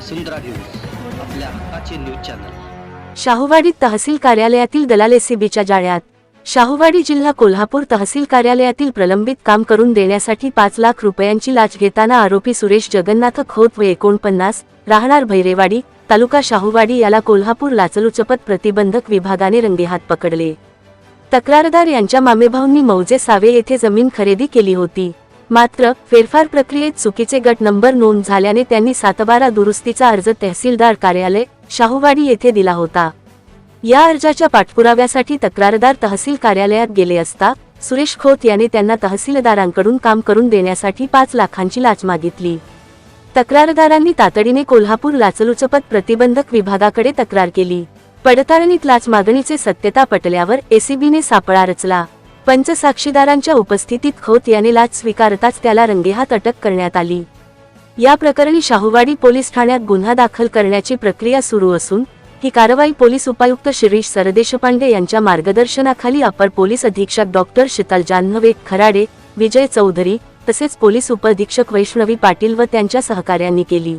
वसुंधरा news आपल्या हक्काचे news channel. Shahuwadi तहसील कार्यालयातील दलाल एसीबीच्या जाळ्यात. शाहूवाडी जिल्हा कोल्हापूर तहसील कार्यालयातील प्रलंबित काम करून देण्यासाठी पाच लाख रुपयांची लाच घेताना आरोपी सुरेश जगन्नाथ खोत व एकोणपन्नास राहणार भैरेवाडी तालुका शाहूवाडी याला कोल्हापूर लाचलुचपत प्रतिबंधक विभागाने रंगेहात पकडले. तक्रारदार यांच्या मामेभाऊंनी मौजे सावे येथे जमीन खरेदी केली होती. मात्र फेरफार प्रक्रियेत चुकीचे गट नंबर नोंद झाल्याने त्यांनी सातबारा दुरुस्तीचा अर्ज तहसीलदार कार्यालय शाहूवाडी येथे दिला होता. या अर्जाच्या पाठपुराव्यासाठी तक्रारदार तहसील कार्यालयात गेले असता सुरेश खोत याने त्यांना तहसीलदारांकडून काम करून देण्यासाठी पाच लाखांची लाच मागितली. तक्रारदारांनी तातडीने कोल्हापूर लाचलुचपत प्रतिबंधक विभागाकडे तक्रार केली. पडताळणीत लाच मागणीचे सत्यता पटल्यावर एसीबीने सापळा रचला. पंच साक्षीदारांच्या उपस्थितीत खोत याने लाच स्वीकारताच त्याला रंगेहात अटक करण्यात आली. या प्रकरणी शाहूवाडी पोलीस ठाण्यात गुन्हा दाखल करण्याची प्रक्रिया सुरू असून ही कारवाई पोलीस उपायुक्त शिरीष सरदेशपांडे यांच्या मार्गदर्शनाखाली अपर पोलीस अधीक्षक डॉक्टर शीतल जान्हवे खराडे विजय चौधरी तसेच पोलीस उपअधीक्षक वैष्णवी पाटील व त्यांच्या सहकार्यांनी केली.